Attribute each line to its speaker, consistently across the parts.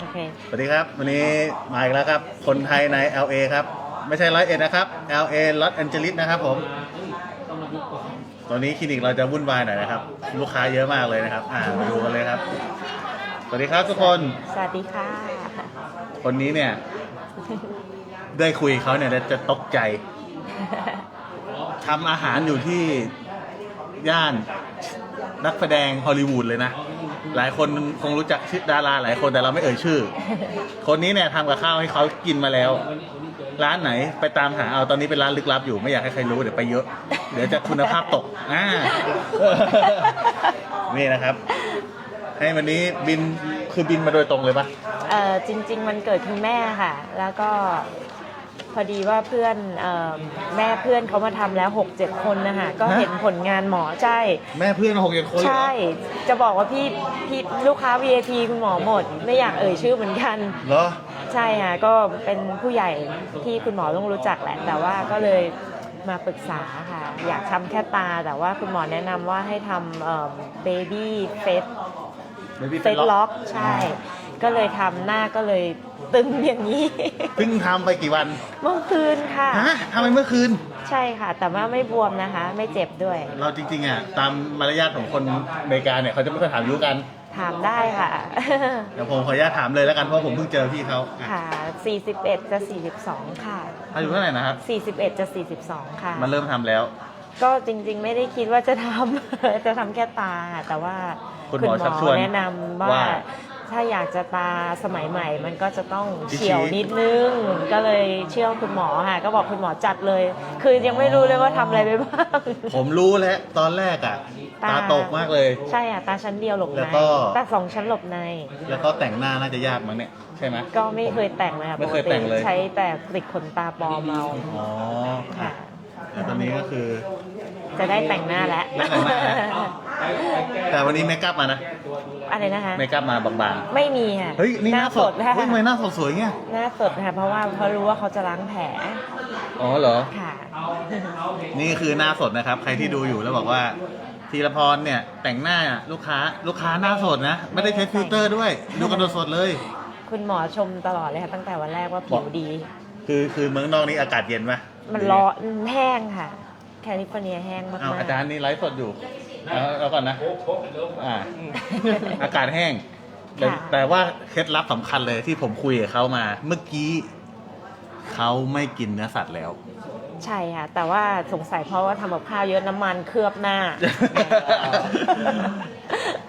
Speaker 1: โอเค
Speaker 2: สวัสดีครับ วันนี้มาอีกแล้วครับ คนไทยใน LA ครับ ไม่ใช่ร้อยเอ็ดนะครับ LA ลอสแอนเจลิสนะครับผม ตอนนี้คลินิกเราจะวุ่นวายหน่อยนะครับ ลูกค้าเยอะมากเลยนะครับ อ่ามาดูกันเลยครับ สวัสดีครับทุกคน
Speaker 1: สวัสดีค่ะ
Speaker 2: คนนี้เนี่ย ได้คุยกับเขาเนี่ยจะตกใจทำอาหารอยู่ที่ย่านนักแสดงฮอลลีวูดเลยนะ หลายคนคงรู้จักชื่อดาราหลายคนแต่เราไม่เอ่ยชื่อ คนนี้เนี่ยทำกับข้าวให้เขากินมาแล้ว ร้านไหนไปตามหาเอาตอนนี้เป็นร้านลึกลับอยู่ไม่อยากให้ใครรู้เดี๋ยวไปเยอะ เดี๋ยวจะคุณภาพตกอ่านี่นะครับ ให้วันนี้บินคือบินมาโดยตรงเลยปะ
Speaker 1: เอ่อจริง ๆ มันเกิดคุณแม่ค่ะ แล้วก็ พอดีว่าเพื่อนเอ่อแม่เพื่อนเขามาทำแล้ว 6-7 คนนะคะก็เห็นผลงานหมอใช่
Speaker 2: แม่เพื่อนหกเจ็ดคนเลยเหรอ
Speaker 1: ใช่ จะบอกว่าพี่พี่ลูกค้า VIP คุณหมอหมด ไม่อยากเอ่ยชื่อเหมือนกัน
Speaker 2: เหรอ
Speaker 1: ใช่ค่ะก็เป็นผู้ใหญ่ที่คุณหมอต้องรู้จักแหละ แต่ว่าก็เลยมาปรึกษาค่ะ อยากทำแค่ตา แต่ว่าคุณหมอแนะนำว่าให้ทำเบบี้เฟส
Speaker 2: Baby
Speaker 1: เฟ
Speaker 2: Face
Speaker 1: ซ
Speaker 2: Lock
Speaker 1: ล็อกใช่ ก็เลยทำหน้าก็เลย ตึงอย่างนี้
Speaker 2: เพิ่งทำไปกี่วัน
Speaker 1: เมื่อคืนค่ะ
Speaker 2: ฮะทำไมเมื่อคืน
Speaker 1: ใช่ค่ะ แต่ว่าไม่บวมนะคะ ไม่เจ็บด้วย
Speaker 2: เราจริงๆอะตามมารยาทของคนอเมริกาเนี่ยเขาจะไม่ค่อยถามอายุกัน
Speaker 1: ถามได้ค่ะ
Speaker 2: เดี๋ยวผมขออนุญาตถามเลยแล้วกันเพราะผมเพิ่งเจอพี่เขาอะ
Speaker 1: ค่ะ 41 จะ 42 ค่ะ
Speaker 2: อายุเท่าไหร่นะครับ
Speaker 1: 41 จะ 42 ค่ะ
Speaker 2: มาเริ่มทำแล้ว
Speaker 1: ก็จริงๆ ไม่ได้คิดว่าจะทำ จะทำแค่ตา แต่ว่า
Speaker 2: คุณหมอชักชวน
Speaker 1: แนะนำว่า
Speaker 2: ว่า
Speaker 1: ถ้าอยากจะตาสมัยใหม่ มันก็จะต้อง
Speaker 2: ชี้
Speaker 1: เฉียวนิดนึง ก็เลยเชื่อคุณหมอค่ะ ก็บอกคุณหมอจัดเลย คือยังไม่รู้เลยว่าทำอะไรไปบ้าง
Speaker 2: ผมรู้แล้วตอนแรกอะ
Speaker 1: ตา
Speaker 2: ตาตกมากเลย
Speaker 1: ใช่อะ ตาชั้นเดียวหลบ
Speaker 2: แล้
Speaker 1: ใน
Speaker 2: วก็
Speaker 1: ตาสองชั้นหลบใน
Speaker 2: แล้วก็แต่งหน้าน่าจะยากมั้งเนี่ยใช่ไหม
Speaker 1: ก็ไม่เคยแต่งเลยค่ะ
Speaker 2: ไม่เคย
Speaker 1: ปก
Speaker 2: แต่งเลย
Speaker 1: ใช้แต่ติดขนตาปลอมเอา
Speaker 2: อ๋ออะ
Speaker 1: ค่ะ
Speaker 2: แล้วตอนนี้ก็คือ
Speaker 1: จะได้แต่งหน้าแล้ว
Speaker 2: ได้แต่งหน้าแล้ว แต่วันนี้เมคอัพมานะ
Speaker 1: อะไรนะคะ
Speaker 2: เมคอัพมาบาง
Speaker 1: ไม่มีค่ะ
Speaker 2: ๆ เฮ้ย นี่หน้าสด
Speaker 1: ค่ะ
Speaker 2: เฮ้ยทำไมหน้าสดสวยเงี้ย
Speaker 1: หน้าสดค่ะเพราะว่าเขารู้ว่าเขาจะล้างแผล
Speaker 2: อ๋อเหรอ
Speaker 1: ค่ะ
Speaker 2: นี่คือหน้าสดนะครับ ใครที่ดูอยู่แล้วบอกว่าธีรพรเนี่ย แต่งหน้าลูกค้าลูกค้าหน้าสดนะ ไม่ได้ใช้ฟิลเตอร์ด้วย ดูกันสดๆเลย
Speaker 1: คุณหมอชมตลอดเลยค่ะ ตั้งแต่วันแรกว่าผิวดี
Speaker 2: คือคือเมืองนอกนี่อากาศเย็นปะ
Speaker 1: มันร้อนแห้งค่ะ แคลิฟอร์เนียแห้งมาก
Speaker 2: เอา
Speaker 1: ๆ
Speaker 2: อาจารย์นี่ไลฟ์สดอยู่ เอาเอาก่อนนะ อ่า อากาศแห้ง แต่
Speaker 1: ค่ะ
Speaker 2: แต่ว่าเคล็ดลับสำคัญเลยที่ผมคุยกับเขามา เมื่อกี้เขาไม่กินเนื้อสัตว์แล้ว
Speaker 1: ใช่ค่ะ แต่ว่าสงสัยเพราะว่าทำกับข้าวเยอะน้ำมันเคลือบหน้า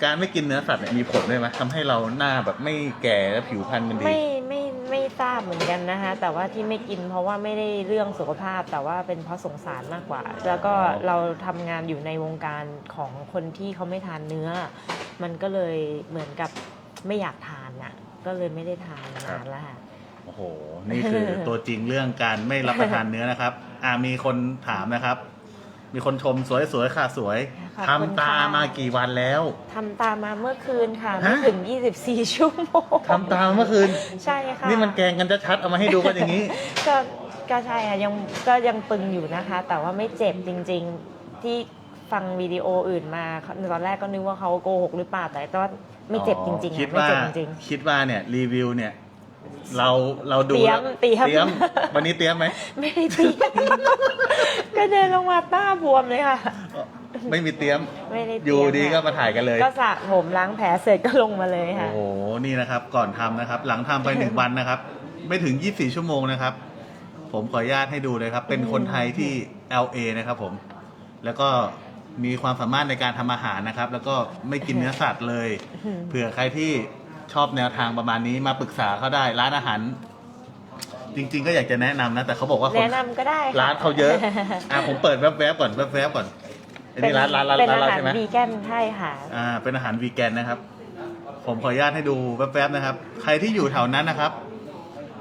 Speaker 2: การไม่กินเนื้อสัตว์เนี่ยมีผลด้วยไหมทำให้เราหน้าแบบไม่แก่และผิวพรรณมันดี
Speaker 1: ไม่ ไม่ทราบเหมือนกันนะคะ แต่ว่าที่ไม่กินเพราะว่าไม่ได้เรื่องสุขภาพ แต่ว่าเป็นเพราะสงสารมากกว่า แล้วก็เราทำงานอยู่ในวงการของคนที่เขาไม่ทานเนื้อ มันก็เลยเหมือนกับไม่อยากทานอะ ก็เลยไม่ได้ทานนานแล้วค่ะ
Speaker 2: โอ้โห นี่คือตัวจริงเรื่องการไม่รับประทานเนื้อนะครับ อ่ามีคนถามนะครับ มีคนชมสวยๆค่ะสวย
Speaker 1: ขอบ
Speaker 2: ทำ
Speaker 1: คุณ
Speaker 2: ตา
Speaker 1: ค่ะ
Speaker 2: มากี่วันแล้ว
Speaker 1: ทำตามมาเมื่อคืนค่ะ
Speaker 2: ฮะ
Speaker 1: ไม่ถึง 24 ชั่วโมง
Speaker 2: ทำตามเมื่อคืน
Speaker 1: ใช่ค่ะ
Speaker 2: นี่มันแกงกันชัดๆเอามาให้ดูกันอย่างนี้
Speaker 1: ก็ก็ใช่ค่ะยังก็ยังตึงอยู่นะคะ แต่ว่าไม่เจ็บจริงๆที่ฟังวิดีโออื่นมาตอนแรกก็นึกว่าเขาโกหกหรือเปล่าแต่ว่าไม่เจ็บจริงๆ
Speaker 2: คิด
Speaker 1: อะไม่
Speaker 2: ว่า
Speaker 1: เจ็บจริง
Speaker 2: คิดว่าเนี่ยรีวิวเนี่ย เราเราดู
Speaker 1: เตรียม
Speaker 2: แล้ว
Speaker 1: เตรียม
Speaker 2: เตรียมวันนี้เตรียมไหม
Speaker 1: ๆไม่ได้เตรียมก็เดินลงมาต้าบวมเลยค่ะ
Speaker 2: ไม่มีเตรียม
Speaker 1: ไม่ได้เตรี
Speaker 2: อยู่
Speaker 1: ม
Speaker 2: ดีก็
Speaker 1: ค่ะ
Speaker 2: มาถ่ายกันเลย
Speaker 1: ก็สระผมล้างแผลเสร็จก็ลงมาเลย
Speaker 2: โอ้
Speaker 1: ค่ะ
Speaker 2: โห นี่นะครับ ก่อนทำนะครับ หลังทำไปหนึ่งวันนะครับ ไม่ถึง 24 ชั่วโมงนะครับ ผมขออนุญาตให้ดูเลยครับ เป็นคนไทยที่ LA นะครับผม แล้วก็มีความสามารถในการทำอาหารนะครับ แล้วก็ไม่กินเนื้อสัตว์เลย เผื่อใครที่ชอบแนวทางประมาณนี้มาปรึกษาเขาได้ ร้านอาหาร จริง ๆ ก็อยากจะแนะนำนะ แต่เขาบอกว่าคน
Speaker 1: แนะนำก็ได้ค่ะ
Speaker 2: ร้านเขาเยอะ อะผมเปิดแวบๆก่อนแวบๆก่อน อันนี้ร้านร้านร้าน
Speaker 1: เป็น
Speaker 2: ร้าน
Speaker 1: อา
Speaker 2: เรา
Speaker 1: หาร
Speaker 2: ใช่ไหม
Speaker 1: วีแกนใช่ค่ะ
Speaker 2: อ่า เป็นอาหารวีแกนนะครับ ผมขออนุญาตให้ดูแวบๆนะครับ ใครที่อยู่แถวนั้นนะครับ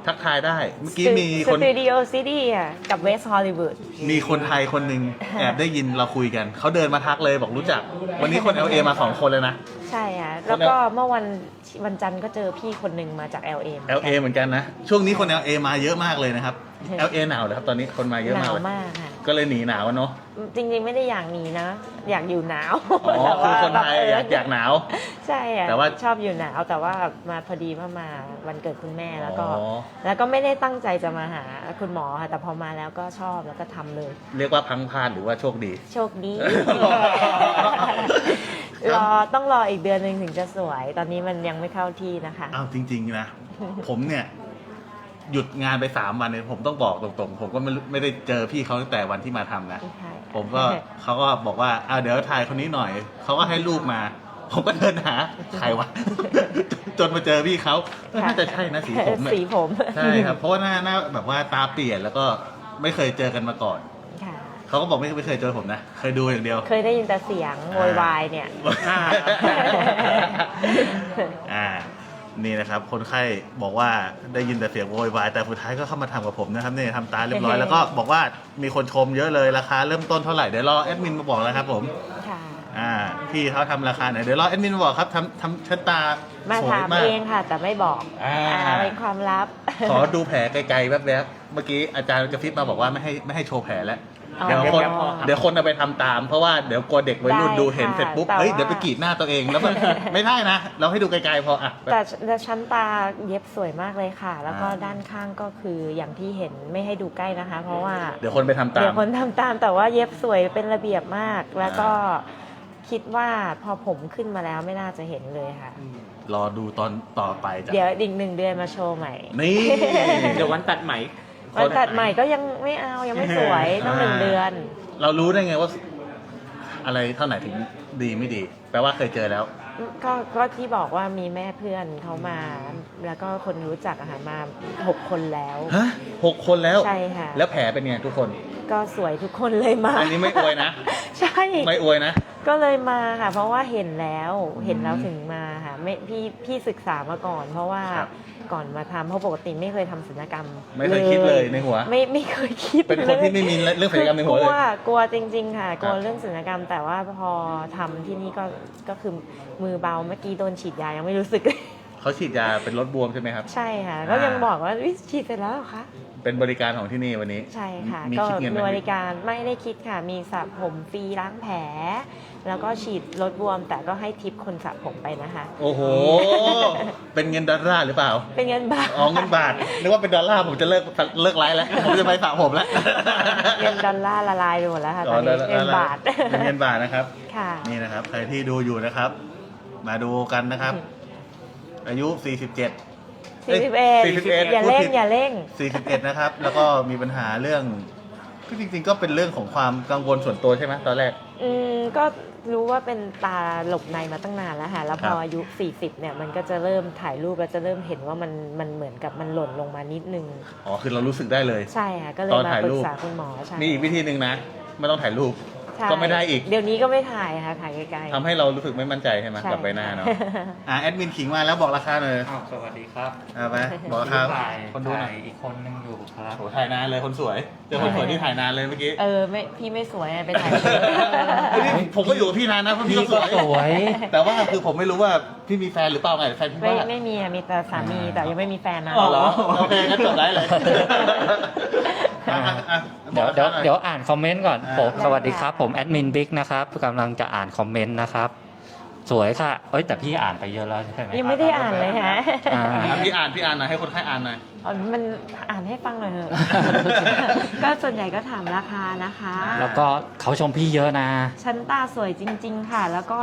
Speaker 2: ทักทายได้ เมื่อกี้มีคน
Speaker 1: สตูดิโอซิตี้อะกับเวสต์ฮอลลีวูด
Speaker 2: มีคนไทยคนหนึ่งแอบได้ยินเราคุยกัน เขาเดินมาทักเลยบอกรู้จัก วันนี้คน LA มาสองคนเลยนะ
Speaker 1: ใช่ค่ะ แล้วก็เมื่อวันวันจันทร์ก็เจอพี่คนหนึ่งมาจาก LA หมือนกัน
Speaker 2: LA เหมือนกันนะ ช่วงนี้คน LA มาเยอะมากเลยนะครับ LA หนาวเลยครับตอนนี้คนมาเยอะ
Speaker 1: ห
Speaker 2: มาก
Speaker 1: นาว
Speaker 2: เลย
Speaker 1: มากค่ะ
Speaker 2: ก็เลยหนีหนาวอะเนาะ
Speaker 1: จริงๆไม่ได้อยากหนีนะ อยากอยู่หนาว
Speaker 2: อ๋อ
Speaker 1: แต่
Speaker 2: คือ
Speaker 1: ว่า
Speaker 2: คนไทยอยากอยากหนาว
Speaker 1: ใช่อะ
Speaker 2: แต่ว่า
Speaker 1: ชอบอยู่หนาวแต่ว่ามาพอดีว่ามาวันเกิดคุณแม่แล้วก็
Speaker 2: อ๋อ
Speaker 1: แล้วก็ไม่ได้ตั้งใจจะมาหาคุณหมอค่ะแต่พอมาแล้วก็ชอบแล้วก็ทำเลย
Speaker 2: เรียกว่าพลังพลาดหรือว่าโชคดี
Speaker 1: โชคดี
Speaker 2: ครับ
Speaker 1: รอต้องรออีกเดือนหนึ่งถึงจะสวย ตอนนี้มันยังไม่เข้าที่นะคะ
Speaker 2: อ้าวจริงๆนะ ผมเนี่ย หยุดงานไปสามวันเนี่ยผมต้องบอกตรงๆ ผมก็ไม่รู้ไม่ได้เจอพี่เขาตั้งแต่วันที่มาทำนะ
Speaker 1: ใช่
Speaker 2: ผมก็เขาก็บอกว่าอ่าเดี๋ยวถ่ายคนนี้หน่อย เขาก็ให้รูปมา ผมก็เดินหาใครวะจนมาเจอพี่เขาเออน่าจะใช่นะสีผมอะ
Speaker 1: สีผม
Speaker 2: ใช่ครับ เพราะว่าหน้าหน้าแบบว่าตาเปลี่ยนแล้วก็ไม่เคยเจอกันมาก่อน
Speaker 1: ค่ะ
Speaker 2: เขาก็บอกไม่ไม่เคยเจอผมนะ เคยดูอย่างเดียว
Speaker 1: เคยได้ยินแต่เสียงโวยวายเนี่ย
Speaker 2: อ่าอ่า นี่นะครับ คนไข้บอกว่าได้ยินแต่เสียงโวยวายแต่สุดท้ายก็เข้ามาทำกับผมนะครับเนี่ยทำตาเรียบร้อยแล้วก็บอกว่ามีคนชมเยอะเลยราคาเริ่มต้นเท่าไหร่เดี๋ยวรอแอดมินมาบอกแล้วครับผม
Speaker 1: ค่ะ
Speaker 2: อ่าพี่เขาทำราคาไหนเดี๋ยวรอแอดมินมาบอกครับทำทำชั้นตา
Speaker 1: มา
Speaker 2: สวย
Speaker 1: ถาม
Speaker 2: มาก
Speaker 1: เองค่ะ แต่ไม่บอก
Speaker 2: อ่า
Speaker 1: อ่าเป็นความลับ
Speaker 2: ขอดูแผลไกลๆแวบๆเมื่อกี้อาจารย์กระซิบมาบอกว่าไม่ให้ไม่ให้โชว์แผลแล้ว
Speaker 1: อ๋อ
Speaker 2: เดี๋ยวคน
Speaker 1: อ๋อ
Speaker 2: เดี๋ยวคนเอาไปทำตาม เพราะว่าเดี๋ยวกลัวเด็กวัยรุ่น
Speaker 1: ได้
Speaker 2: ดูเห็น
Speaker 1: ค่ะ
Speaker 2: เสร็จปุ๊บ
Speaker 1: แต่
Speaker 2: เฮ้ย
Speaker 1: ว่า
Speaker 2: เดี๋ยวไปกรีดหน้าตัวเองแล้วมันไม่ได้นะ เราให้ดูไกลๆพออะ
Speaker 1: แต่แต่ชั้นตาเย็บสวยมากเลยค่ะ แล้วก็
Speaker 2: อ่า
Speaker 1: ด้านข้างก็คืออย่างที่เห็นไม่ให้ดูใกล้นะคะ เพราะว่า
Speaker 2: เดี๋ยวคนไปทำตา
Speaker 1: เดี๋ย
Speaker 2: ม
Speaker 1: วคนทำตามแต่ว่าเย็บสวยเป็นระเบียบมาก แล้วก็คิดว่าพอผมขึ้นมาแล้วไม่น่าจะเห็นเลยค่ะ
Speaker 2: รอดูตอนต่อไปจ้ะ
Speaker 1: เดี๋ยวอีกหนึ่งเดือนมาโชว์ใหม่
Speaker 2: นี่
Speaker 3: เดี๋ยววันตัดไหม
Speaker 1: วันตัดใหม่ก็ยังไม่เอายังไม่สวยต้องหนึ่งเดือน
Speaker 2: เรารู้ได้ไงว่า อะไรเท่าไหร่ถึงดีไม่ดี แปลว่าเคยเจอแล้ว
Speaker 1: ก็ก็ที่บอกว่ามีแม่เพื่อนเขามา แล้วก็คนรู้จักอาหารมาหกคนแล้ว
Speaker 2: ฮะหกคนแล้ว
Speaker 1: ใช่ค่ะ
Speaker 2: แล้วแผลเป็นไงทุกคน
Speaker 1: ก็สวยทุกคนเลยมา
Speaker 2: อันนี้ไม่อวยนะ
Speaker 1: ใช่
Speaker 2: ไม่อวยนะ
Speaker 1: ก็เลยมาค่ะ เพราะว่าเห็นแล้ว
Speaker 2: อืม
Speaker 1: เห็นแล้วถึงมาค่ะไม่พี่พี่ศึกษามาก่อน เพราะว่า
Speaker 2: ครับ
Speaker 1: ก่อนมาทำเพราะปกติไม่เคยทำศัลยกรรม
Speaker 2: ไม่เคยคิดเลยในหัว
Speaker 1: ไม่ไม่เคยคิด
Speaker 2: เป็นคนที่ไม่มีเรื่องศัลยกรรมในหัวเลย
Speaker 1: กลัวกลัวจริง ๆ ค่ะ กลัว
Speaker 2: ครับ
Speaker 1: เรื่องศัลยกรรม แต่ว่าพอทำที่นี่ก็ก็คือมือเบาเมื่อกี้โดนฉีดยายังไม่รู้สึกเลย
Speaker 2: เขาฉีดยาเป็นลดบวมใช่ไหมครับ
Speaker 1: ใช่ค่ะ ก็ยังบอกว่าอุ๊ยฉีดเสร็จแล้วเหรอคะ
Speaker 2: เป็นบริการของที่นี่วันนี้
Speaker 1: ใช่ค่ะ
Speaker 2: มี
Speaker 1: ก็
Speaker 2: คิดเงินไหม
Speaker 1: บริการไม่ได้คิดค่ะ มีสระผมฟรีล้างแผล แล้วก็ฉีดลดบวม แต่ก็ให้ทิปคนสระผมไปนะคะ
Speaker 2: โอ้โห เป็นเงินดอลลาร์หรือเปล่า
Speaker 1: เป็นเงินบาท
Speaker 2: อ๋อเงินบาทนึกว่าเป็นดอลลาร์ผมจะเลิกเลิกไลฟ์แล้วผมจะไปสระผมแล้ว
Speaker 1: เงินดอลลาร์ละลายไปหมดแล้วค่ะตอนนี้เงินบาท
Speaker 2: เป็นเงินบาทนะครับ
Speaker 1: ค่ะ
Speaker 2: นี่นะครับ ใครที่ดูอยู่นะครับ มาดูกันนะครับ อายุ 47
Speaker 1: สี่สิบเอ็ด
Speaker 2: 41
Speaker 1: อย่าเร่ง
Speaker 2: พูดผิด
Speaker 1: อย่าเร่ง
Speaker 2: 41 นะครับ แล้วก็มีปัญหาเรื่องก็จริงๆ ก็เป็นเรื่องของความกังวลส่วนตัวใช่ไหมตอนแรก
Speaker 1: อืมก็รู้ว่าเป็นตาหลบในมาตั้งนานแล้วค่ะแล้วพ
Speaker 2: ครั
Speaker 1: อบอายุ 40 เนี่ยมันก็จะเริ่มถ่ายรูปแล้วจะเริ่มเห็นว่ามันมันเหมือนกับมันหล่นลงมานิดนึง
Speaker 2: อ๋อคือเรารู้สึกได้เลย
Speaker 1: ใช่ค่ะก็เลย
Speaker 2: ตอน
Speaker 1: มา
Speaker 2: ถ่าย
Speaker 1: ปรึ
Speaker 2: รู
Speaker 1: ก
Speaker 2: ป
Speaker 1: ษาคุณหมอใช่
Speaker 2: มีอีกวิธีหนึ่งนะ ไม่ต้องถ่ายรูป
Speaker 1: ใช่
Speaker 2: ก็ไม่ได้อีก
Speaker 1: เดี๋ยวนี้ก็ไม่ถ่ายค่ะถ่ายไกลๆ
Speaker 2: ทำให้เรารู้สึกไม่มั่นใจใช่ไหม
Speaker 1: ใช่
Speaker 2: กับใบหน้าเนาะอ่าแอดมินขิงมาแล้วบอกราคาหน่อย
Speaker 3: อ้าวสวัสดีครับ
Speaker 2: เอาไปบอกราคา
Speaker 3: ถ่าย
Speaker 2: คนดูหน่
Speaker 3: ถ่า
Speaker 2: อย
Speaker 3: ยอีกคนนึงอยู่ครับ
Speaker 2: โหถ่ายนานเลยคนสวยเจอคนสวยที่ถ่ายนานเลยเมื่อกี้
Speaker 1: เออไม่พี่ไม่สวยอะไปถ่าย
Speaker 2: เฮ้ยนี่ผมก็อยู่กับพี่นานนะเพราะพี่ก็สวย
Speaker 3: สวย
Speaker 2: แต่ว่าคือผมไม่รู้ว่าพี่มีแฟนหรือเปล่าไงแฟนพี่
Speaker 1: ไม่
Speaker 2: ว่า
Speaker 1: ไม่มีอะมีแต่สามีแต่ยังไม่มีแฟนนะ
Speaker 2: อ๋อเหรอโอเคงั้นจบได้เลยอะอะอะบ
Speaker 4: เดี๋
Speaker 2: อยก
Speaker 4: วเดี๋ยว
Speaker 2: ราคาหน่อ
Speaker 4: เดี๋ยวอ่านคอมเมนต์ก่อน
Speaker 2: อ่า
Speaker 4: ผมสวัสดีครับ ผมแอดมินบิ๊กนะครับกำลังจะอ่านคอมเมนต์นะครับ สวยค่ะ เอ้ยแต่พี่อ่านไปเยอะแล้วใช่ไหม
Speaker 1: ยังไม่ได้อ่านเลยฮะ
Speaker 4: อ่า
Speaker 2: อะพี่อ่านพี่อ่านหน่อยให้คนไข้อ่านหน่อย
Speaker 1: อ๋อมันอ่านให้ฟังหน่อยเถอะ ก็ส่วนใหญ่ก็ถามราคานะคะ
Speaker 4: แล้วก็เขาชมพี่เยอะนะ
Speaker 1: ชั้นตาสวยจริง ๆ ค่ะ แล้วก็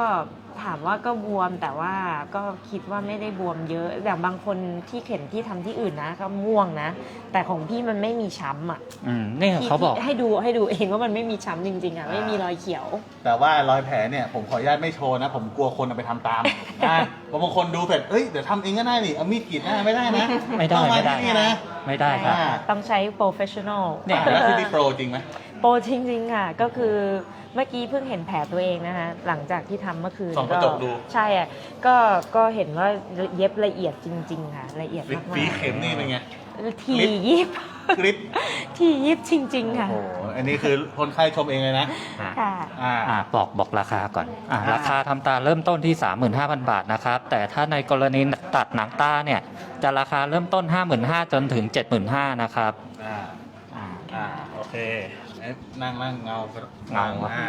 Speaker 1: ถามว่าก็บวมแต่ว่าก็คิดว่าไม่ได้บวมเยอะอย่างบางคนที่เข็นที่ทำที่อื่นนะก็ม่วงนะ แต่ของพี่มันไม่มีช้ำอะ
Speaker 4: อืมนี่
Speaker 1: พี่
Speaker 4: เขาบอก
Speaker 1: ให้ดูให้ดูเองว่ามันไม่มีช้ำจริงๆอะไม่มีรอยเขียว
Speaker 2: แต่ว่ารอยแผลเนี่ยผมขออนุญาตไม่โชว์นะ ผมกลัวคนเอาไปทำตามอะเพราะบางคนดูเสร็จเอ้ยเดี๋ยวทำเองก็ได้นี่เอามีดกรีดหน้าไม่ได้นะ
Speaker 4: ไม่ได้
Speaker 2: ต้องา
Speaker 4: ไม่ได้
Speaker 2: ที่นี่นะ
Speaker 4: ไม่ได้ครับ
Speaker 2: อ่า
Speaker 1: ต้องใช้ professional
Speaker 4: เนี่ย
Speaker 2: แล้วที่นี่โปรจริงไหม
Speaker 1: โปรจริงๆค่ะก็คือ เมื่อกี้เพิ่งเห็นแผลตัวเองนะคะหลังจากที่ทำเมื่อคืน
Speaker 2: ส่องกระจกดู
Speaker 1: ใช่อะก็ก็เห็นว่าเย็บละเอียดจริง ๆ ค่ะ ละเอียดมาก
Speaker 2: ฝีเข็มนี่เป็นไง
Speaker 1: ๆทียิบ
Speaker 2: กริป
Speaker 1: ทียิบจริง ๆ ค่ะ
Speaker 2: โอ้โหอันนี้คือคนไข้ชมเองเลยนะ
Speaker 1: ค่ะ
Speaker 2: อ่า
Speaker 4: อ่าบอกบอกราคาก่อนอ่า
Speaker 2: อ่า
Speaker 4: ราคาทำตาเริ่มต้นที่ 35,000 บาทนะครับ แต่ถ้าในกรณีตัดหนังตาเนี่ย จะราคาเริ่มต้น 55,000จนถึง 75,000นะครับ
Speaker 2: อ่า
Speaker 4: อ่า
Speaker 2: อ่าโอเคเอ๊ะ นั่งนั่งเงา
Speaker 4: เงา
Speaker 2: อ่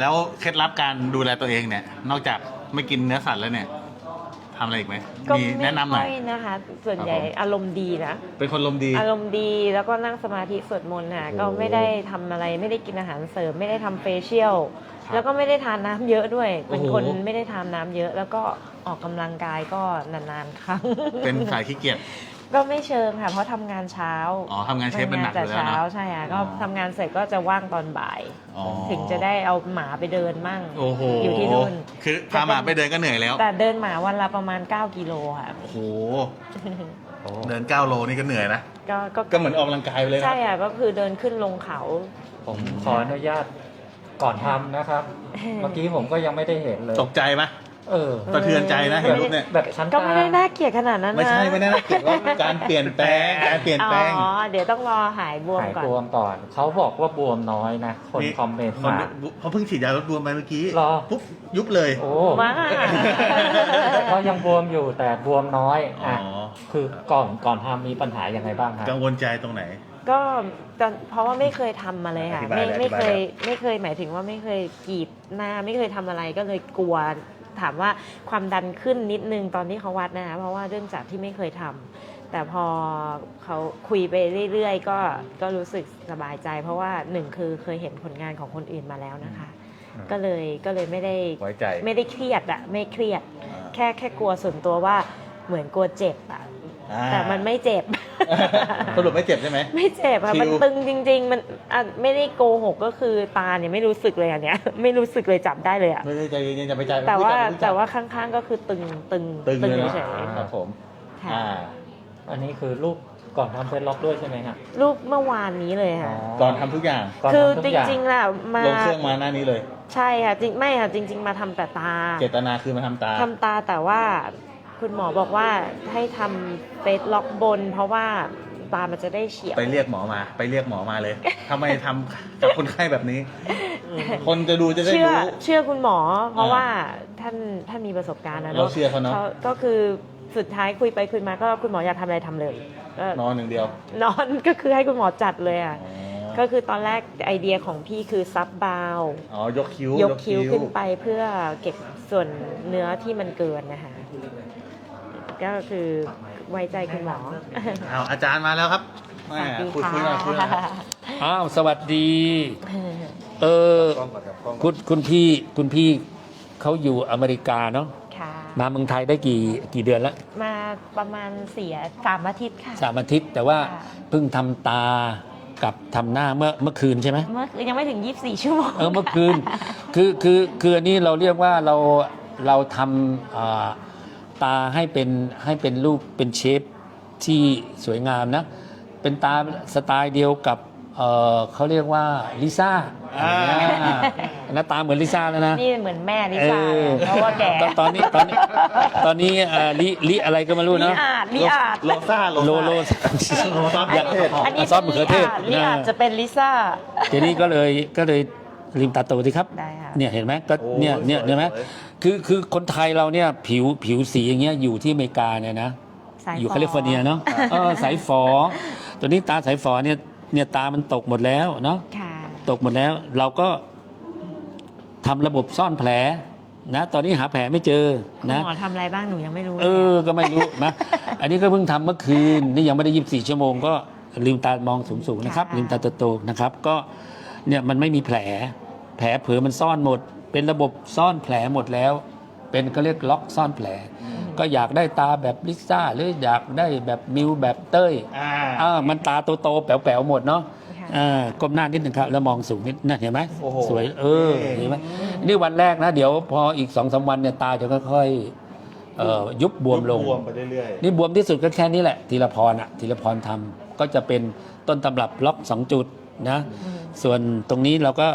Speaker 2: แล้วเคล็ดลับการดูแลตัวเองเนี่ย นอกจากไม่กินเนื้อสัตว์แล้วเนี่ยทำอะไรอีกไหม
Speaker 1: ก็
Speaker 2: มี
Speaker 1: ไม่
Speaker 2: แนะนำหน่อย
Speaker 1: ค่อยนะคะ ส่วนใหญ่
Speaker 2: ครับผม
Speaker 1: อารมณ์ดีนะ
Speaker 2: เป็นคนลมณ์ดี
Speaker 1: อารมณ์ดีแล้วก็นั่งสมาธิสวดมนต์ค่ะ
Speaker 2: โอ้
Speaker 1: ก็ไม่ได้ทำอะไรไม่ได้กินอาหารเสริม ไม่ได้ทำเฟเชียล
Speaker 2: ครับ
Speaker 1: แล้วก็ไม่ได้ทานน้ำเยอะด้วย เป็น
Speaker 2: โอ้โห
Speaker 1: คนไม่ได้ทานน้ำเยอะ แล้วก็ออกกำลังกายก็นานๆครั้ง
Speaker 2: เป็นสายขี้เกียจ
Speaker 1: ก็ไม่เชิงค่ะเพราะทำงานเช้า
Speaker 2: อ๋อทำงานเชฟมันหนัก
Speaker 1: แต่
Speaker 2: อยู่แล้ว
Speaker 1: เช้า
Speaker 2: เนาะ
Speaker 1: ใช่ค่ะ
Speaker 2: อ๋
Speaker 1: ก็
Speaker 2: อ
Speaker 1: ทำงานเสร็จก็จะว่างตอนบ่าย
Speaker 2: อ๋อ
Speaker 1: ถึงจะได้เอาหมาไปเดินมั่ง
Speaker 2: โอ้โห
Speaker 1: อยู่ที่นู่น
Speaker 2: คือพาหมาไปเดินก็เหนื่อยแล้ว
Speaker 1: แต่เดินหมาวันละประมาณ 9 กิโลค่ะ
Speaker 2: โอ้โห
Speaker 4: โอ้
Speaker 2: เดิน 9 โลนี่ก็เหนื่อยนะ
Speaker 1: ก็ก็
Speaker 2: ก็เหมือนออกกำลังกายไปเลยนะ
Speaker 1: ใช่ค่ะก็คือเดินขึ้นลงเขา
Speaker 4: ผมขออนุญาตก่อนทำนะครับ เมื่อกี้ผมก็ยังไม่ได้เห็นเลย
Speaker 2: ตกใจไหม
Speaker 4: เออ
Speaker 2: สะเทือนใจนะเห็นรูปเนี่ย
Speaker 4: แบบชั้น
Speaker 1: ก็
Speaker 4: ตา
Speaker 1: ไม่ได้น่าเกลียดขนาดนั้นนะ
Speaker 2: ไม่ใช่ไม่ได้น่าเกลียดว่าการเปลี่ยนแปลงการเปลี่ยนแปลง
Speaker 1: อ๋อเดี๋ยวต้องรอหายบวม
Speaker 4: หาย
Speaker 1: ก่อน
Speaker 4: บวมก่อน เขาบอกว่าบวมน้อยนะ คนคอมเมนต์
Speaker 2: คน
Speaker 4: มา
Speaker 2: เขาเพิ่งฉีดยาลดบวมไปเมื่อกี้
Speaker 4: หรอ
Speaker 2: ปุ๊บยุบเลย
Speaker 4: โอ้
Speaker 1: ว้า
Speaker 4: เขายังบวมอยู่แต่บวมน้อย
Speaker 2: อ๋อ
Speaker 4: อะคือก่อนก่อนทำมีปัญหายังไงบ้างครับ
Speaker 2: กังวลใจตรงไหน
Speaker 1: ก็ตอนเพราะว่าไม่เคยทำมาเลยค่ะ
Speaker 2: อธิบาย
Speaker 1: ไม่
Speaker 2: เลย
Speaker 1: ไม่
Speaker 2: อธิบาย
Speaker 1: เคย
Speaker 2: เลย
Speaker 1: ไม่เคยหมายถึงว่าไม่เคยกรีดหน้าไม่เคยทำอะไรก็เลยกลัว ถามว่าความดันขึ้นนิดนึงตอนที่เขาวัดนะคะเพราะว่าเรื่องจากที่ไม่เคยทำแต่พอเขาคุยไปเรื่อยๆ ก็ก็รู้สึกสบายใจ เพราะว่าหนึ่งคือเคยเห็นผลงานของคนอื่นมาแล้วนะคะ
Speaker 4: อืม
Speaker 1: ก็เลยก็เลยไม่ได้
Speaker 2: ไว้ใจ
Speaker 1: ไม่ได้เครียดอะไม่เครียด
Speaker 2: อ่า
Speaker 1: แค่แค่กลัวส่วนตัวว่าเหมือนกลัวเจ็บอะ
Speaker 2: อ่า
Speaker 1: แต่มันไม่เจ็บ
Speaker 2: สรุปไม่เจ็บใช่ไหม
Speaker 1: ไม่เจ็บค่ะ
Speaker 2: ชิล
Speaker 1: มันตึงจริง ๆ มันอะไม่ได้โกหกก็คือตาเนี่ยไม่รู้สึกเลยอันเนี้ย ไม่รู้สึกเลยจับได้เลยอะ
Speaker 2: ไม่ได้ใจเย็นๆจะไปใจ
Speaker 1: แต่ว่า
Speaker 2: พูดจ
Speaker 1: แต่ว่าข้างๆก็คือตึงตึง
Speaker 2: ตึงเลยนะ
Speaker 1: เฉย
Speaker 2: ครับผม
Speaker 1: ๆค่ะ
Speaker 2: อ่า
Speaker 4: อันนี้คือรูปก่อนทำเฟซล็อกด้วยใช่ไหมครับ
Speaker 1: รูปเมื่อวานนี้เลยค่ะ
Speaker 2: ก่อนทำทุกอย่าง
Speaker 4: ก่น
Speaker 1: คือ
Speaker 4: ทำทุ
Speaker 1: จ
Speaker 4: กย่า
Speaker 1: ริงๆล่ะมา
Speaker 2: ลงเครื่องมาหน้านี้เลย
Speaker 1: ใช่ค่ะจริงไม่ค่ะจริง ๆ มาทำแต่ตา
Speaker 2: เจตนาคือมาทำตา
Speaker 1: ทำตาแต่ว่า คุณหมอบอกว่าให้ทำเฟซล็อกบน เพราะว่าตามันจะได้เฉียว
Speaker 2: ไปเรียกหมอมา ไปเรียกหมอมาเลยทำไมทำกับคนไข้แบบนี้ คนจะดูจะได้
Speaker 1: เชื่อ
Speaker 2: รู้
Speaker 1: เชื่อคุณหมอ เพราะ
Speaker 2: อ่า
Speaker 1: ว่าท่านท่านมีประสบการณ์นะ
Speaker 2: เราเชื่อเขาเนอะ
Speaker 1: ก็คือสุดท้ายคุยไปคุยมาก็คุณหมออยากทำอะไรทำเลยก็
Speaker 2: นอนหนึ่างเดียวน
Speaker 1: อน ก็คือให้คุณหมอจัดเลยอะ
Speaker 2: อ๋อ
Speaker 1: ก็คือตอนแรกไอเดียของพี่คือซับบาว
Speaker 2: อ๋อยกคิ้วย
Speaker 1: กคิ้วขึ้นไปเพื่อเก็บส่วนเนื้อที่มันเกินนะคะ ก็คือไว้ใจคุณหมอ
Speaker 2: เอาอาจารย์มาแล้วครับแม่
Speaker 1: สวัสดี
Speaker 2: คุย
Speaker 1: ค่ะ
Speaker 2: คุยหน่อยคุยหน่อยครับ
Speaker 5: อ้าวสวัสดี เออคุณคุณพี่คุณพี่เขาอยู่อเมริกาเนาะ
Speaker 1: ค่ะ
Speaker 5: มาเมืองไทยได้กี่กี่เดือนแล้ว
Speaker 1: มาประมาณเสียสามอาทิตย์ค่ะ
Speaker 5: สามอาทิตย์ แต่ว่า
Speaker 1: ค่ะ
Speaker 5: เพิ่งทำตากับทำหน้าเมื่อเมื่อคืนใช่ไหม
Speaker 1: เมื่อยังไม่ถึง 24 ชั่วโมง
Speaker 5: เออเมื่อคืน คือคือคืออันนี้เราเรียกว่าเราเราทำอ่า ตาให้เป็นให้เป็นรูปเป็นเชฟที่สวยงามนะ เป็นตาสไตล์เดียวกับเออเขาเรียกว่าลิซ่า
Speaker 2: อ่า
Speaker 5: หน้าตาเหมือนลิซ่าแล้วนะ
Speaker 1: นี่เหมือนแม่ลิ
Speaker 5: เอ
Speaker 1: ซ่า
Speaker 5: อ
Speaker 1: เพราะว่าแก่
Speaker 5: ตอนตอนนี้ตอนนี้ตอนนี้เอ่อลิลิอะไรก็ไม่รู้
Speaker 1: ลิ
Speaker 5: เนาะ
Speaker 1: อาดลิอาด
Speaker 2: โลซ่าโล
Speaker 5: โล
Speaker 2: ซ่า
Speaker 5: โล
Speaker 2: โลซ่า
Speaker 5: อยาก
Speaker 2: ประเทศ
Speaker 1: อันนี้
Speaker 5: ซอสมะเขือเทศ
Speaker 1: ลิอาดจะเป็นลิซ่า
Speaker 5: ทีนี้ก็เลยก็เลยริมตาโตดีครับ
Speaker 1: ได้ค่ะ
Speaker 5: เนี่ยเห็นไหมก็
Speaker 2: โอ้
Speaker 5: เนี่ยเนี่ย
Speaker 2: สวย
Speaker 5: เห็นไหม
Speaker 2: สวย
Speaker 5: คือคือคนไทยเราเนี่ยผิวผิวสีอย่างเงี้ยอยู่ที่อเมริกาเนี่ยนะ
Speaker 1: สาย
Speaker 5: อยู่
Speaker 1: ฝอ
Speaker 5: แคลิฟอร์เนียเนาะเออสายฝอ ตัวนี้ตาสายฝอเนี่ยเนี่ยตามันตกหมดแล้วเนาะ
Speaker 1: ค่ะ
Speaker 5: ตกหมดแล้วเราก็ทำระบบซ่อนแผลนะ ตอนนี้หาแผลไม่เจอ
Speaker 1: คุณ
Speaker 5: นะ
Speaker 1: หมอทำอะไรบ้างหนูยังไม่รู้
Speaker 5: เอ
Speaker 1: ลย
Speaker 5: อก็ไม่รู้ นะ อันนี้ก็เพิ่งทำเมื่อคืน นี่ยังไม่ได้ยีิบสี่ชั่วโมงก็ลืมตามองสูงๆนะครับ ลืมตาโตๆนะครับ ก็เนี่ยมันไม่มีแผล แผลเผลอมันซ่อนหมด เป็นระบบซ่อนแผลหมดแล้ว เป็นก็เรียกล็อกซ่อนแผล ก็อยากได้ตาแบบลิซ่าหรืออยากได้แบบมิวแบบเต้ย
Speaker 2: อ่า
Speaker 5: อ่ามันตาโตๆแป๋วๆหมดเนาะ
Speaker 1: ค่ะ
Speaker 5: อ่าก้มหน้านิดหนึ่งครับ แล้วมองสูงนิดนั่นเห็นไหม
Speaker 2: โอ้โห
Speaker 5: สวยเออเห็นไหมนี่วันแรกนะ เดี๋ยวพออีกสองสามวันเนี่ยตาจะค่อยๆเอ่อยุบบวมลง
Speaker 2: บวมไปเรื่อย
Speaker 5: นี่บวมที่สุดก็แค่นี้แหละธีรพรอะธีรพรทำก็จะเป็นต้นตำรับล็อกสองจุดนะ
Speaker 1: อืม
Speaker 5: ส่วนตรงนี้เราก็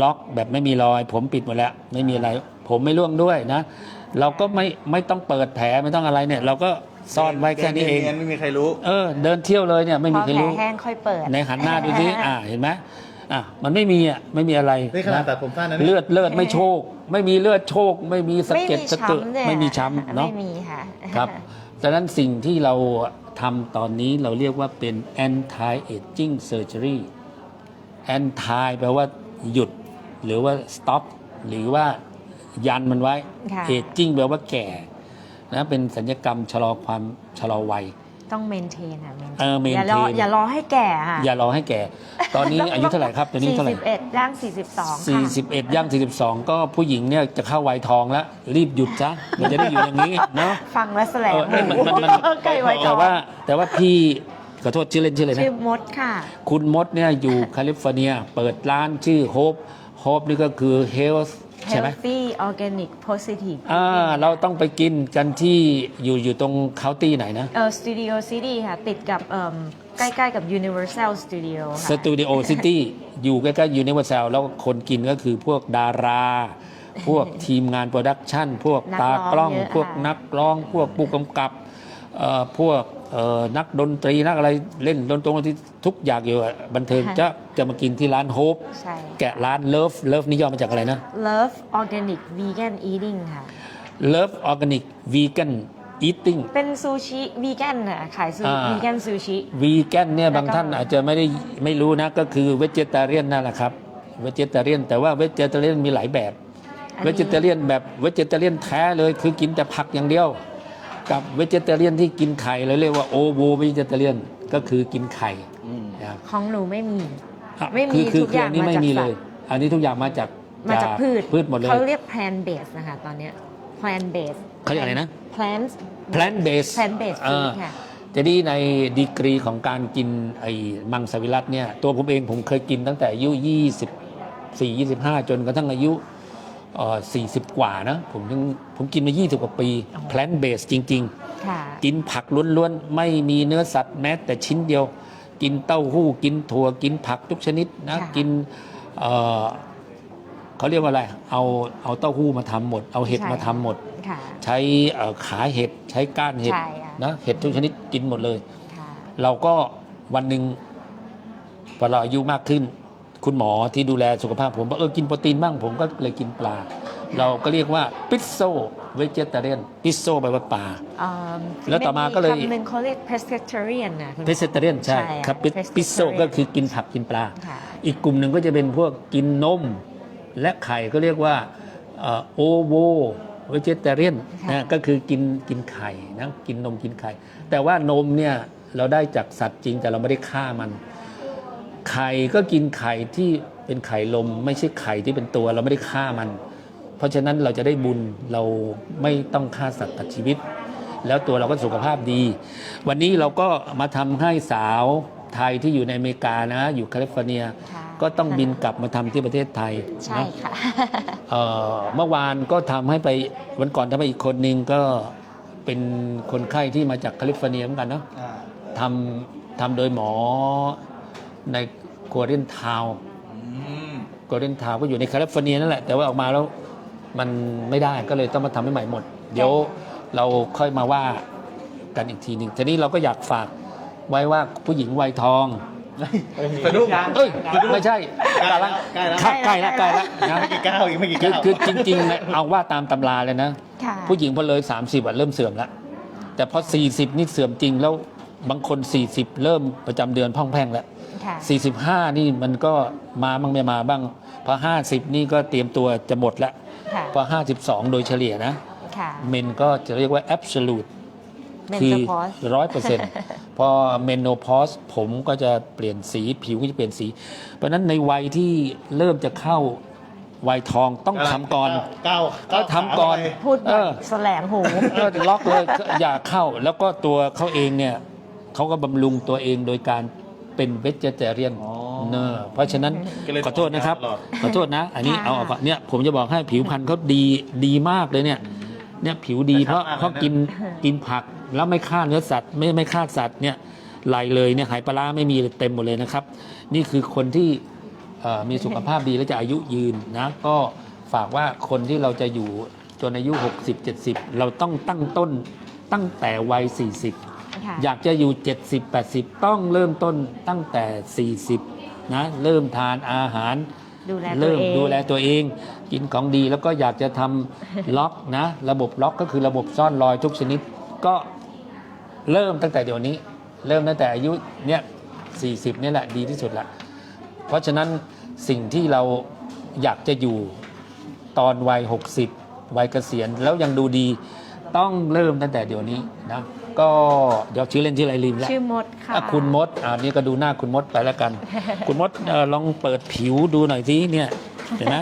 Speaker 5: ล็อกแบบไม่มีรอย ผมปิดหมดแล้ว ไม่มีอะไร ผมไม่ร่วงด้วยนะ เราก็ไม่ไม่ต้องเปิดแผลไม่ต้องอะไรเนี่ย เราก็
Speaker 2: ๆ
Speaker 5: ซ่อนไว้แค่นี้เอง
Speaker 2: ยๆไม่มีใครรู้
Speaker 5: เออ เดินเที่ยวเลยเนี่ยไม่
Speaker 1: พ
Speaker 5: มี
Speaker 1: อ
Speaker 5: ใคร
Speaker 1: แผล
Speaker 5: รู้
Speaker 1: แห้งค่อยเปิด
Speaker 5: ในหันหน้าดูสิอ่าเห็นไหมอะมันไม่มีอะไม่มีอะไร
Speaker 2: นี่ขนาดะตัดผมสั้นนะ
Speaker 5: เลือดเลือดไม่โชคไม่มีเลือดโชคไม่มีสะ
Speaker 1: ไม่
Speaker 5: เก็ด
Speaker 1: มี
Speaker 5: สะเกิด
Speaker 1: ช้ำเลย
Speaker 5: ไม่มี
Speaker 1: ค่ะ
Speaker 5: ช้ำเนาะ
Speaker 1: ไม่มีค่ะ
Speaker 5: ครับดังนั้นสิ่งที่เราทำตอนนี้เราเรียกว่าเป็น anti aging surgery anti แปลว่าหยุด หรือว่า stop หรือว่ายันมันไว้
Speaker 1: ค่ะ
Speaker 5: aging แปลว่าแก่นะเป็นสัญญกรรมชะลอความชะลอวัย
Speaker 1: ต้องเมนเทนค่ะ maintain
Speaker 5: เออ
Speaker 1: อย่ารอ
Speaker 5: maintain
Speaker 1: อย่ารอให้แก่ค่ะ
Speaker 5: อย่ารอให้แก่ ตอนนี้อายุเท่าไหร่ครับตอนนี้เท่าไหร่
Speaker 1: 41ย่าง42ค่ะ
Speaker 5: 41 ย่าง 42 ก็ผู้หญิงเนี่ยจะเข้าวัยทองแล้ว รีบหยุดซะมันจะได้อยู่อย่างนี้เนาะ
Speaker 1: ฟังแล้วแสลง
Speaker 5: เออ
Speaker 1: หู
Speaker 5: มันมันมัน
Speaker 1: ใกล้ไว้
Speaker 5: แต่ว่าแต่ว่าพี่ขอโทษชื่อเล่นชื่ออะไรนะ
Speaker 1: ชื่อมดค่ะ
Speaker 5: คุณมดเนี่ยอยู่แคลิฟอร์เนีย เปิดร้านชื่อ Hope Hope นี่ก็คือ Health ใช่ไหม
Speaker 1: healthy organic positive
Speaker 5: อ่าเราต้องไปกินกันที่อยู่อยู่ตรงเคาน์ตี้ไหนนะ
Speaker 1: เออ Studio City ค่ะ ติดกับเอิ่มใกล้ๆกับ Universal Studio ค่ะ
Speaker 5: สตูดิโอซิตี้อยู่ใกล้ๆยูนิเวอร์แซลแล้วคนกินก็คือพวกดารา พวกทีมงานโปรดักชันพวก
Speaker 1: นัก
Speaker 5: ตา
Speaker 1: ร้อง
Speaker 5: กล้อง
Speaker 1: เยอะ
Speaker 5: พวก
Speaker 1: ค่ะ
Speaker 5: นักร้อง พวกผู้กำกับเอ่อ พวกเอ่อนักดนตรีนักอะไรเล่นดนตรีที่ทุกอย่างอยู่อะบันเทิงจะจะมากินที่ร้านโฮป
Speaker 1: ใช่
Speaker 5: แกะร้านเลิฟเลิฟนี่ย่อมาจากอะไรนะ
Speaker 1: Love Organic Vegan Eating ค่ะ
Speaker 5: เลิฟออร์แกนิกวีแกนอีติ้ง
Speaker 1: เป็นซูชิวีแกนค่ะขายซู
Speaker 5: อ่า
Speaker 1: วีแกนซูชิ
Speaker 5: วีแกนเนี่ย
Speaker 1: แล้วก็
Speaker 5: บางท่านอาจจะไม่ได้ไม่รู้นะ ก็คือเวจเจตาเรียนนั่นแหละครับเวจเจตาเรียนแต่ว่าเวจเจตาเรียนมีหลายแบบ
Speaker 1: อัน
Speaker 5: เว
Speaker 1: นี้
Speaker 5: จเจเตเรียนแบบเวจเจเตเรียนแท้เลยคือกินแต่ผักอย่างเดียว กับเวจเจเรียนที่กินไข่เราเรียกว่าโอโวเวจเตเรียนก็คือกินไข่นะครับ
Speaker 1: ของหนูไม่มี
Speaker 5: อะ
Speaker 1: ไม่มี
Speaker 5: คือคือ
Speaker 1: ทุกอย่าง
Speaker 5: คืนนี้
Speaker 1: มา
Speaker 5: ไม่
Speaker 1: จาก
Speaker 5: มี
Speaker 1: สั
Speaker 5: เล
Speaker 1: ต
Speaker 5: ย
Speaker 1: ว์
Speaker 5: อันนี้ทุกอย่างมาจาก
Speaker 1: มาจากพืช
Speaker 5: พืชหมดเลย
Speaker 1: เขาเรียก plant based นะคะตอนเนี้ย plant based
Speaker 5: เขาเรียกอะไรนะ
Speaker 1: plant
Speaker 5: plant based
Speaker 1: plant based
Speaker 5: เอ
Speaker 1: food
Speaker 5: อ
Speaker 1: ค่ะ
Speaker 5: ทีนี้ในดีกรีของการกินไอ้มังสวิรัตเนี่ยตัวผมเองผมเคยกินตั้งแต่อายุ 24 25 จนกระทั่งอายุ เอ่อ40กว่านะผมถึงผมกินมา 20 กว่าปี plant based จริงๆ
Speaker 1: ค่ะ
Speaker 5: กินผักล้วนๆ ไม่มีเนื้อสัตว์แม้แต่ชิ้นเดียว กินเต้าหู้ กินถั่วกินผักทุกชนิดนะ
Speaker 1: ค่ะ
Speaker 5: กินเอ่อเขาเรียกว่าอะไร เอาเอาเต้าหู้มาทำหมด เอาเห็ด
Speaker 1: ใช่
Speaker 5: มาทำหมด
Speaker 1: ค่ะ
Speaker 5: ใช้เอ่อขาเห็ดใช้ก้านเห็ด
Speaker 1: ใช่ค่ะ
Speaker 5: นะเห็ดทุกชนิดกินหมดเลย
Speaker 1: ค่ะ
Speaker 5: เราก็วันหนึ่งพอเราอายุมากขึ้น คุณหมอที่ดูแลสุขภาพผมบอกเออกินโปรตีนบ้างผมก็เลยกินปลา เราก็เรียกว่าปิโซเวจเตเรียนปิโซแปลว่าปลา
Speaker 1: เอิ่ม
Speaker 5: แล้วต่อมาก็เลย
Speaker 1: คำหนึ่งเขาเรียก pescatarian นะคุณหมอ
Speaker 5: เพสเตเรียนใช่
Speaker 1: ใช่
Speaker 5: ครับ
Speaker 1: ค่ะ pescatarian
Speaker 5: ปิโซก็คือกินผักกินปลา
Speaker 1: ค่ะ
Speaker 5: อีกกลุ่มหนึ่งก็จะเป็นพวกกินนม และไข่ก็เรียกว่าโอโวเวจเตเรียน
Speaker 1: ค่ะ
Speaker 5: นะก็คือกินกินไข่นะกินนมกินไข่ แต่ว่านมเนี่ยเราได้จากสัตว์จริงแต่เราไม่ได้ฆ่ามัน ไข่ก็กินไข่ที่เป็นไข่ลม ไม่ใช่ไข่ที่เป็นตัวเราไม่ได้ฆ่ามัน เพราะฉะนั้นเราจะได้บุญเราไม่ต้องฆ่าสัตว์ตัดชีวิต แล้วตัวเราก็สุขภาพดี วันนี้เราก็มาทำให้สาวไทยที่อยู่ในอเมริกานะ อยู่แคลิฟอร์เนีย
Speaker 1: ค่ะ
Speaker 5: ก็ต้องบินกลับมาทำที่ประเทศไทย
Speaker 1: ใช่
Speaker 5: นะ
Speaker 1: ค่ะ
Speaker 5: เอ่อเมื่อวานก็ทำให้ไปวันก่อนทำไปอีกคนนึงก็เป็นคนไข้ที่มาจากแคลิฟอร์เนียเหมือนกันเนาะ
Speaker 2: อ่า
Speaker 5: ทำทำโดยหมอใน โกลเด้นทาว
Speaker 2: อืม
Speaker 5: โกลเด้นทาวก็อยู่ในแคลิฟอร์เนียนั่นแหละ แต่ว่าออกมาแล้วมันไม่ได้ก็เลยต้องมาทำให้ใหม่หมด เดี๋ยวเราค่อยมาว่ากันอีกทีหนึ่งทีนี้เราก็อยากฝากไว้ว่าผู้หญิงวัยทอง
Speaker 2: สะดุ้ง
Speaker 5: เอ้ยไม่ใช่
Speaker 2: ใกล้แล้วใกล้แล้ว
Speaker 5: ใกล้แล้วใกล้แล้วนะ
Speaker 2: ไม่กี่ก้าวอีกไม่กี่
Speaker 5: คือ
Speaker 2: ก้าว
Speaker 5: คือจริงๆนะเอาว่าตามตำราเลยนะ
Speaker 1: ค่ะ
Speaker 5: ผู้หญิงพอเลย 30อะเริ่มเสื่อมแล้วแต่พอ 40 นี่เสื่อมจริงแล้วบางคน 40 เริ่มประจำเดือนพ่องแพ่งแล้ว
Speaker 1: ค่ะ
Speaker 5: 45 นี่มันก็มาบ้างไม่มาบ้าง พอ 50 นี่ก็เตรียมตัวจะหมดแล้ว
Speaker 1: ค่ะ
Speaker 5: พอ 52 โดยเฉลี่ยนะ
Speaker 1: ค่ะ
Speaker 5: เมนก็จะเรียกว่า absolute
Speaker 1: เมน
Speaker 5: คื
Speaker 1: เจ
Speaker 5: อ
Speaker 1: อพอส
Speaker 5: ร้อยเปอร์เซ็นต์พอเมนโนพอสผมก็จะเปลี่ยนสีผิวก็จะเปลี่ยนสี เพราะฉะนั้นในวัยที่เริ่มจะเข้าวัยทองต้องทำก่อน
Speaker 2: ก้าว
Speaker 5: ก็ทำก่อน
Speaker 2: ขาไป
Speaker 1: พูด
Speaker 5: เอ
Speaker 1: แบบ
Speaker 5: อ
Speaker 1: แสลงหู
Speaker 5: ก็ล็อกเลยอย่าเข้าแล้วก็ตัวเขาเองเนี่ยเขาก็บำรุงตัวเองโดยการ เป็นเวจเจเรียน
Speaker 2: อ๋อ
Speaker 5: เนอะเพราะฉะนั้น
Speaker 2: ก็เลย
Speaker 5: ขอโทษนะครับ
Speaker 2: ตลอด
Speaker 5: ขอโทษนะ อันนี้
Speaker 1: ค่ะ
Speaker 5: เอาออกก่อนเนี่ยผมจะบอกให้ผิวพรรณเขาดีดีมากเลยเนี่ยเนี่ยผิวดีเพราะ
Speaker 2: แต่ชัดมากเลยนะ
Speaker 5: เพราะกินกินผักแล้วไม่ฆ่าเนื้อสัตว์ไม่ไม่ฆ่าสัตว์เนี่ยไหลเลยเนี่ยหายปลาร้าไม่มีเลยเต็มหมดเลยนะครับ นี่คือคนที่เอ่อมีสุขภาพดีและจะอายุยืนนะก็ฝากว่าคนที่เราจะอยู่จนอายุ 60 70 เราต้องตั้งต้นตั้งแต่วัย 40
Speaker 1: ค่ะ
Speaker 5: อยากจะอยู่ 70 80 ต้องเริ่มต้นตั้งแต่ 40 นะ เริ่มทานอาหาร
Speaker 1: ดูแลตัว
Speaker 5: เริ่ม
Speaker 1: เอง
Speaker 5: ดูแลตัวเอง กินของดีแล้วก็อยากจะทำ ล็อกนะ ระบบล็อกก็คือระบบซ่อนรอยทุกชนิด ก็เริ่มตั้งแต่เดี๋ยวนี้ เริ่มตั้งแต่อายุเนี่ย40นี่แหละดีที่สุดละ เพราะฉะนั้นสิ่งที่เราอยากจะอยู่ตอนวัย 60 วัยเกษียณแล้วยังดูดี ต้องเริ่มตั้งแต่เดี๋ยวนี้นะ ก็เดี๋ยวชื่อเล่นที่ออะไรลืมแล้ว
Speaker 1: ชื่อมดค่ะ
Speaker 5: อะคุณมดอ่านี่ก็ดูหน้าคุณมดไปแล้วกัน คุณมดเอ่อลองเปิดผิวดูหน่อยสิเนี่ยเห็นไหม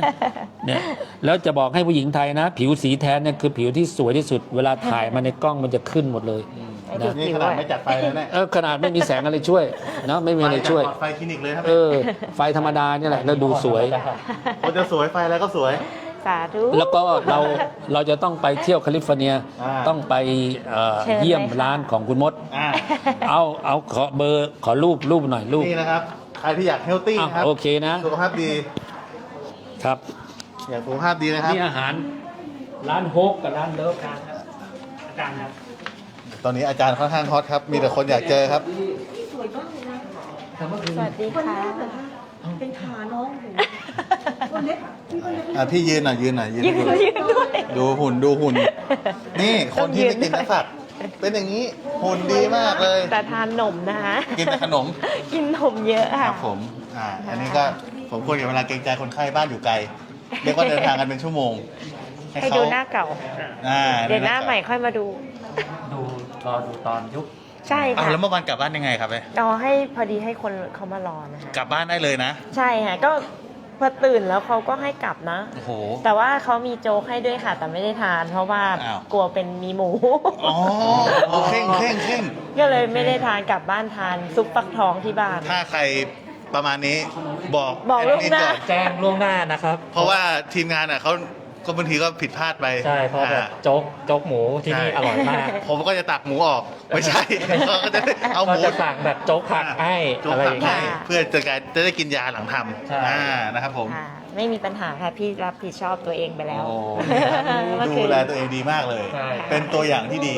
Speaker 5: เนี่ยแล้วจะบอกให้ผู้หญิงไทยนะ ผิวสีแทนเนี่ยคือผิวที่สวยที่สุด เวลาถ่ายมาในกล้องมันจะขึ้นหมดเลย
Speaker 1: ให้ดู
Speaker 2: นี่
Speaker 1: ผิ
Speaker 2: ข
Speaker 1: ว
Speaker 2: นาด
Speaker 1: อะ
Speaker 2: ไม่จัดไฟเลยเนี่ย
Speaker 5: เออขนาดไม่มีแสงอะไรช่วยนะไม่มีอะไรช่วย
Speaker 2: ไฟคลินิกเลยครับ
Speaker 5: เออ ไฟธรรมดาเนี่ยแหละแล้วดูสวย
Speaker 2: คนจะสวยไฟอะไรก็สวย
Speaker 1: สาธุ
Speaker 5: แล้วก็เราเราจะต้องไปเที่ยวแคลิฟอร์เนีย
Speaker 2: อ่า
Speaker 5: ต้องไปเอ่อ
Speaker 1: เชิญ
Speaker 5: เยี่ยม
Speaker 1: เลยค่ะ
Speaker 5: ร้านของคุณมด
Speaker 2: อ่า
Speaker 5: เอาเอาขอเบอร์ขอรูปรูปหน่อยรูป
Speaker 2: นี่นะครับ ใครที่อยากเฮลตี้
Speaker 5: อะ
Speaker 2: นะครับ
Speaker 5: โอเคนะ
Speaker 2: สุขภาพดี
Speaker 5: ครับ
Speaker 2: อยากสุขภาพดีนะครับ
Speaker 5: นี่อาหารร้านโฮกกับร้านเลิฟกันครับอาจารย์ครับ
Speaker 2: ตอนนี้อาจารย์ค่อนข้างฮอตครับ มีแต่คนอยากเจอครับ
Speaker 1: สวัสดีค่ะ
Speaker 6: เป็นขาน้องหนู ตัวเล็กพี่ก็เล็ก
Speaker 2: อะพี่ยืนหน่อยยืนหน่อยยืน
Speaker 1: ยืน
Speaker 2: ดู
Speaker 1: ยืนด้วย
Speaker 2: ดูหุ่นดูหุ่น นี่ค
Speaker 1: ต้อนง
Speaker 2: ที่
Speaker 1: ยื
Speaker 2: ไม่
Speaker 1: น
Speaker 2: กิน
Speaker 1: ด้วย
Speaker 2: เนื้อสัตว์เป็นอย่างนี้หุ่นดีมากเลย
Speaker 1: แต่ทานนมนะคะ
Speaker 2: กินแต่ขนม
Speaker 1: กินนมเยอะ
Speaker 2: ค
Speaker 1: ค่ะ
Speaker 2: รับผมอ่าอันนี้ก็ผมควรกับเวลาเกรงใจคนไข้บ้านอยู่ไกล เรียกว่าเดินทางกันเป็นชั่วโมงให้
Speaker 1: ให้
Speaker 2: เขา
Speaker 1: ดูหน้าเก่า
Speaker 2: อ่า
Speaker 1: เดี๋ยวหน้าใหม่ค่อยมาดู
Speaker 3: ดูรอดูตอนยุค
Speaker 1: ใช่
Speaker 2: อ้าว
Speaker 1: ค่ะ
Speaker 2: แล้วเมื่อวานกลับบ้านยังไงครับเอ้ย
Speaker 1: รอให้พอดีให้คนเขามารอนะคะ
Speaker 2: กลับบ้านได้เลยนะ
Speaker 1: ใช่ค่ะก็ พอตื่นแล้วเขาก็ให้กลับนะ
Speaker 2: โอ้โห
Speaker 1: แต่ว่าเขามีโจ๊กให้ด้วยค่ะ แต่ไม่ได้ทาน เพราะว่า
Speaker 2: อ้าว
Speaker 1: กลัวเป็นมีหมู
Speaker 2: อ๋อโอ้เข่งเข่งเข่ง
Speaker 1: ก็เลยไม่ได้ทานกลับบ้านทานซุปฟักทองที่บ้าน
Speaker 2: ถ้าใครประมาณนี้บอก
Speaker 1: บอกล่วงหน้า
Speaker 2: แอดมิก่อ
Speaker 3: แจ้งล่วงหน้านะครับ
Speaker 2: เพราะว่าทีมงานอะเขา ก็บางทีก็ผิดพลาดไป
Speaker 3: ใช่เพราะแบบ
Speaker 2: อ่า
Speaker 3: โจ๊กโจ๊กหมูที่นี่
Speaker 2: ใช่
Speaker 3: อร่อยมาก
Speaker 2: ผมก็จะตักหมูออกไม่ใช่เขาก็จะได้เอาห
Speaker 3: ก็
Speaker 2: มู
Speaker 3: จะสั่งแบบโจ๊กผักให้
Speaker 2: โจ๊ก
Speaker 3: อะไรอ
Speaker 2: ผัก
Speaker 3: ย่าง
Speaker 2: ให้
Speaker 3: เงี้ย
Speaker 1: ค่ะ
Speaker 2: เพื่อจะการจะได้กินยาหลังท
Speaker 3: ใช่ำ
Speaker 2: อ่านะครับผม
Speaker 1: ค่ะไม่มีปัญหาค่ะพี่รับผิดชอบตัวเองไปแล้ว
Speaker 2: โอ้
Speaker 1: เมื่อ
Speaker 2: ดู
Speaker 1: คืน
Speaker 2: แลตัวเองดีมากเลย
Speaker 3: ใช่
Speaker 2: เป็นตัวอย่างที่ดี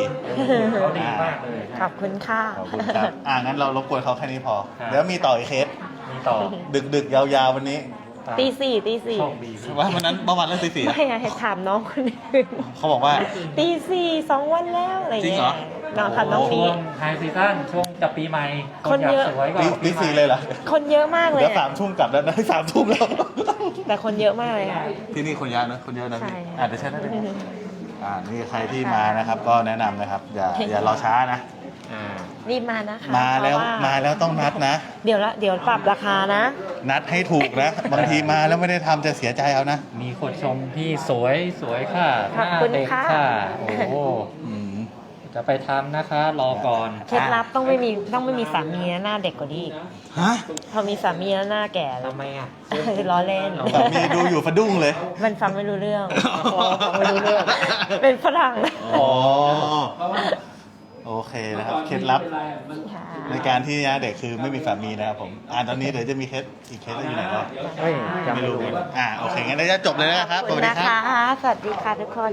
Speaker 3: เขาดีมากเลย
Speaker 1: ขอบคุณค่ะ
Speaker 2: ขอบคุณครับอ่างั้นเรารบกวนเขาแค่นี้พอ
Speaker 3: ครับ
Speaker 2: เดี๋ยวมีต่ออีกเคส
Speaker 3: มีต่อ
Speaker 2: ดึกดึกๆยาวๆวันนี้
Speaker 1: ตีสี่ตีสี่
Speaker 3: โชคดี
Speaker 2: ว่าวันนั้นเมื่อวานเรื่องตีสี่
Speaker 1: ไม่อะให้ถามน้องคนอื่น
Speaker 2: เขาบอกว่า
Speaker 1: ตีสี่สองวันแล้วอะไร
Speaker 2: จริง
Speaker 1: เงี้
Speaker 2: เหร
Speaker 1: ย
Speaker 2: อ
Speaker 1: น้องค่ะน้อง
Speaker 3: ช่
Speaker 1: นี้
Speaker 3: วงไฮซีซั่นช่วงจะปีใหม่
Speaker 1: คนเยอะา
Speaker 3: กสวยก็
Speaker 2: ตีตีสี่เลยเหรอ
Speaker 1: คนเยอะมากเลย
Speaker 2: เดี๋ยว
Speaker 1: อะ
Speaker 2: สามทุ่มกลับแล้วนะสามทุ่มแล้ว
Speaker 1: แต่คนเยอะมากเลยค่ะ
Speaker 2: ที่นี่คนเยอะนะคนเยอะนะพี่
Speaker 1: ใช่
Speaker 2: อ่าเดี๋ยวใช่นะ อ่านี่ใครที่มานะครับก็แนะนำนะครับอย่าอย่ารอช้านะ
Speaker 3: อ่า
Speaker 1: รีบมานะคะ
Speaker 2: มาแล้ว
Speaker 1: เพระ
Speaker 2: มาแล้วต้องนัดนะ
Speaker 1: เดี๋ยวละเดี๋ยวปรับราคานะ
Speaker 2: นัดให้ถูกนะ บางทีมาแล้วไม่ได้ทำจะเสียใจเอานะ
Speaker 3: มีคนชมที่สวยสวยค่ะห
Speaker 1: ขอบ
Speaker 3: น้า
Speaker 1: คุณ
Speaker 3: เด็ก
Speaker 1: ค่ะ
Speaker 3: ค่ะ โอ้โห
Speaker 2: อืม
Speaker 3: จะไปทำนะคะ รอก่อน
Speaker 1: เคล็ดลับต้องไม่มีต้องไม่มีสามีนะหน้าเด็กกว่านี้อีก
Speaker 2: ฮะ
Speaker 1: พอมีสามีแล้วหน้าแก่แล้ว
Speaker 3: ทำไมอะ
Speaker 1: ล้อเล่น
Speaker 2: สามีดูอยู่ฟะดุ้งเลย
Speaker 1: มันฟังไม่รู้เรื่อง
Speaker 2: ฟังไม่รู้เรื่อง
Speaker 1: เป็นฝรั่ง
Speaker 2: อ๋อโอเคนะครับเคล็ดลับ
Speaker 1: ค่ะ
Speaker 2: ในการที่นะเด็กคือไม่มีสามีนะครับผมอ่าตอนนี้เดี๋ยวจะมีเคสอีกเคสอยู่ไหนวะ
Speaker 3: เฮ้ยยังไม่รู้
Speaker 2: อ่าโอเคงั้นเดี๋ยวจะจบเลยนะครับ
Speaker 1: ขอบ
Speaker 2: ส
Speaker 1: คุ
Speaker 2: วั
Speaker 1: ณ
Speaker 2: สดี
Speaker 1: นะครับคะสวัสดีค่ะทุกคน